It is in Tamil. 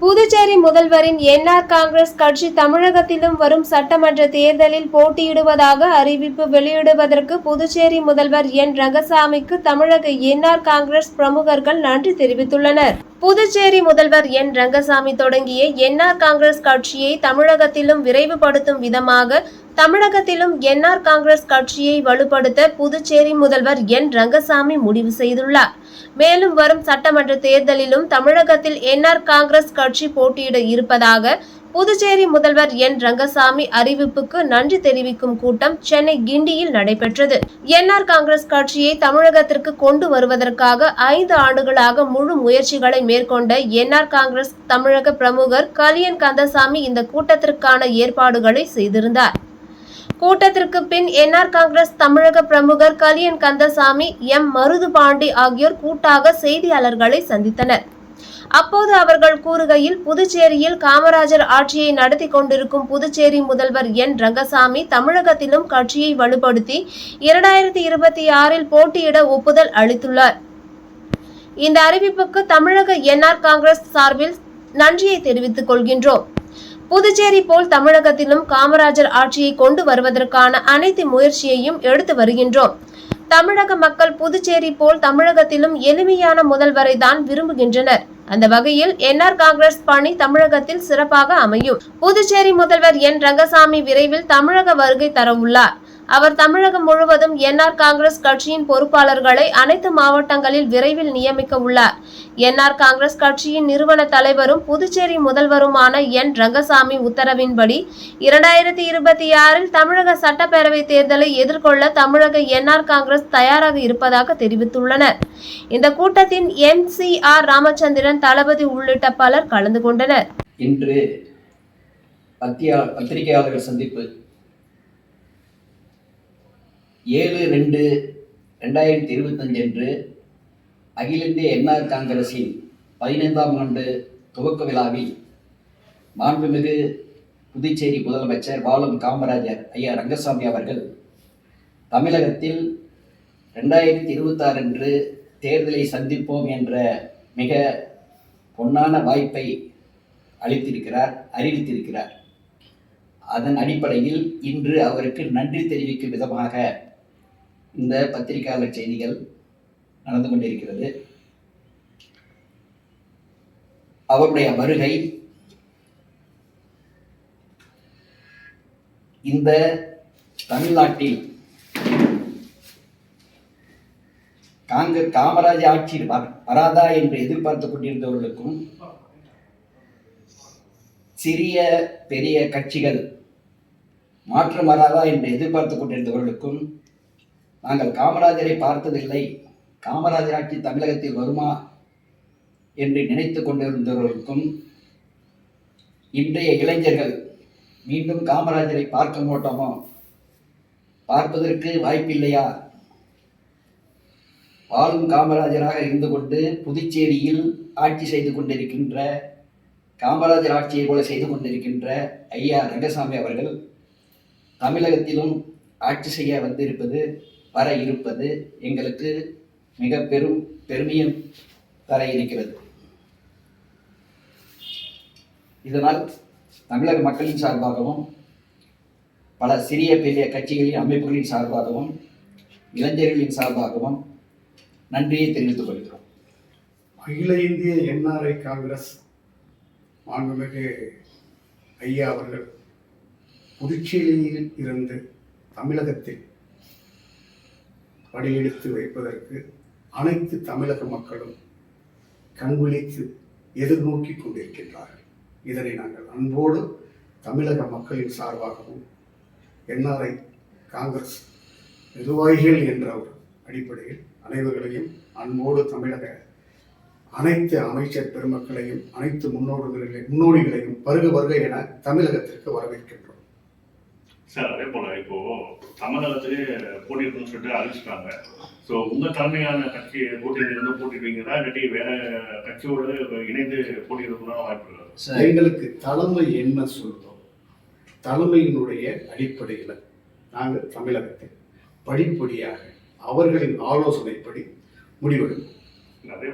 புது புதுச்சேரி முதல்வரின் என்ஆர் காங்கிரஸ் கட்சி தமிழகத்திலும் வரும் சட்டமன்ற தேர்தலில் போட்டியிடுவதாக அறிவிப்பு வெளியிடுவதற்கு புதுச்சேரி முதல்வர் என். ரங்கசாமிக்கு தமிழக என்ஆர் காங்கிரஸ் பிரமுகர்கள் நன்றி தெரிவித்துள்ளனர். புதுச்சேரி முதல்வர் என். ரங்கசாமி தொடங்கிய என்ஆர் காங்கிரஸ் கட்சியை தமிழகத்திலும் விரைவுபடுத்தும் விதமாக தமிழகத்திலும் என்ஆர் காங்கிரஸ் கட்சியை வலுப்படுத்த புதுச்சேரி முதல்வர் என். ரங்கசாமி முடிவு செய்துள்ளார். மேலும் வரும் சட்டமன்ற தேர்தலிலும் தமிழகத்தில் என்ஆர் காங்கிரஸ் கட்சி போட்டியிட இருப்பதாக புதுச்சேரி முதல்வர் என். ரங்கசாமி அறிவிப்புக்கு நன்றி தெரிவிக்கும் கூட்டம் சென்னை கிண்டியில் நடைபெற்றது. என்ஆர் காங்கிரஸ் கட்சியை தமிழகத்திற்கு கொண்டு வருவதற்காக ஐந்து ஆண்டுகளாக முழு முயற்சிகளை மேற்கொண்ட என்ஆர் காங்கிரஸ் தமிழக பிரமுகர் கலியன் கந்தசாமி இந்த கூட்டத்திற்கான ஏற்பாடுகளை செய்திருந்தார். கூட்டத்திற்கு பின் என்ஆர் காங்கிரஸ் தமிழக பிரமுகர் கலியன் கந்தசாமி எம். மருது பாண்டி ஆகியோர் கூட்டாக செய்தியாளர்களை சந்தித்தனர். அப்போது அவர்கள் கூறுகையில் புதுச்சேரியில் காமராஜர் ஆட்சியை நடத்தி கொண்டிருக்கும் புதுச்சேரி முதல்வர் என். ரங்கசாமி தமிழகத்திலும் கட்சியை வலுப்படுத்தி இரண்டாயிரத்தி இருபத்தி ஆறில் போட்டியிட ஒப்புதல் அளித்துள்ளார். இந்த அறிவிப்புக்கு தமிழக என்ஆர் காங்கிரஸ் சார்பில் நன்றியை தெரிவித்துக் கொள்கின்றோம். புதுச்சேரி போல் தமிழகத்திலும் காமராஜர் ஆட்சியை கொண்டு வருவதற்கான அனைத்து முயற்சியையும் எடுத்து வருகின்றோம். தமிழக மக்கள் புதுச்சேரி போல் தமிழகத்திலும் எளிமையான முதல்வரை தான் விரும்புகின்றனர். அந்த வகையில் என்ஆர் காங்கிரஸ் பணி தமிழகத்தில் சிறப்பாக அமையும். புதுச்சேரி முதல்வர் என் ரங்கசாமி விரைவில் தமிழக வருகை தரவுள்ளார் அவர் தமிழகம் முழுவதும் என்ஆர் காங்கிரஸ் கட்சியின் பொறுப்பாளர்களை அனைத்து மாவட்டங்களில் விரைவில் நியமிக்க உள்ளார். என்ஆர் காங்கிரஸ் கட்சியின் நிறுவன தலைவரும் புதுச்சேரி முதல்வருமான என் ரங்கசாமி உத்தரவின்படி இரண்டாயிரத்தி இருபத்தி ஆறில் தமிழக சட்டப்பேரவை தேர்தலை எதிர்கொள்ள தமிழக என்ஆர் காங்கிரஸ் தயாராக இருப்பதாக தெரிவித்துள்ளனர். இந்த கூட்டத்தின் எம் சி ஆர் ராமச்சந்திரன் தளபதி உள்ளிட்ட பலர் கலந்து கொண்டனர். இன்று பத்திரிகையாளர்கள் சந்திப்பு. ஏழு ரெண்டு ரெண்டாயிரத்தி இருபத்தஞ்சு அன்று அகில இந்திய என்ஆர் காங்கிரஸின் பதினைந்தாம் ஆண்டு துவக்க விழாவில் மாண்புமிகு புதுச்சேரி முதலமைச்சர் பாலம் காமராஜர் ஐயா ரங்கசாமி அவர்கள் தமிழகத்தில் ரெண்டாயிரத்தி இருபத்தாறு அன்று தேர்தலை சந்திப்போம் என்ற மிக பொன்னான வாய்ப்பை அளித்திருக்கிறார் அறிவித்திருக்கிறார். அதன் அடிப்படையில் இன்று அவருக்கு நன்றி தெரிவிக்கும் விதமாக இந்த பத்திரிகையாளர் செய்திகள் நடந்து கொண்டிருக்கிறது. அவருடைய வருகை இந்த தமிழ்நாட்டில் காங்க காமராஜ் ஆட்சி வராதா என்று எதிர்பார்த்து கொண்டிருந்தவர்களுக்கும் சிறிய பெரிய கட்சிகள் மாற்றம் வராதா என்று எதிர்பார்த்து கொண்டிருந்தவர்களுக்கும் நாங்கள் காமராஜரை பார்த்ததில்லை. காமராஜர் ஆட்சி தமிழகத்தில் வருமா என்று நினைத்து கொண்டிருந்தவர்களுக்கும் இன்றைய இளைஞர்கள் மீண்டும் காமராஜரை பார்க்க மாட்டோமோ? பார்ப்பதற்கு வாய்ப்பில்லையா? வாழும் காமராஜராக இருந்து கொண்டு புதுச்சேரியில் ஆட்சி செய்து கொண்டிருக்கின்ற காமராஜர் ஆட்சியை போல செய்து கொண்டிருக்கின்ற ஐயா ரங்கசாமி அவர்கள் தமிழகத்திலும் ஆட்சி செய்ய வந்திருப்பது வர இருப்பது எங்களுக்கு மிக பெரும் பெருமையும் தர இருக்கிறது. இதனால் தமிழக மக்களின் சார்பாகவும் பல சிறிய பெரிய கட்சிகளின் அமைப்புகளின் சார்பாகவும் இளைஞர்களின் சார்பாகவும் நன்றியை தெரிவித்துக் கொள்கிறோம். அகில இந்திய என்ஆர்ஐ காங்கிரஸ் மாண்புமிகு ஐயா அவர்கள் புதுச்சேரியில் இருந்து தமிழகத்தில் படையெடுத்து வைப்பதற்கு அனைத்து தமிழக மக்களும் கண்விழித்து எதிர்நோக்கி கொண்டிருக்கின்றார்கள். இதனை நாங்கள் அன்போடு தமிழக மக்களின் சார்பாகவும் என்ஆர்ஐ காங்கிரஸ் நிர்வாகிகள் என்ற ஒரு அடிப்படையில் அனைவர்களையும் அன்போடு தமிழக அனைத்து அமைச்சர் பெருமக்களையும் அனைத்து முன்னோடிகளையும் முன்னோடிகளையும் வருக வருக என தமிழகத்திற்கு வரவேற்கின்றோம். சார் அதே போல இப்போ தமிழகத்திலே போட்டிருக்குன்னு சொல்லிட்டு அறிவிச்சிட்டாங்க ஸோ உங்க தலைமையான கட்சி போட்டியில் இருந்து போட்டிடுவீங்களா இல்லாட்டி வேற கட்சியோடு இணைந்து போட்டியிடக்கூட வாய்ப்பு இருக்கா? எங்களுக்கு தலைமை என்ன சொல்றோம்? தலைமையினுடைய அடிப்படையில் நாங்கள் தமிழகத்தில் படிப்படியாக அவர்களின் ஆலோசனைப்படி முடிவெடுப்போம். அதே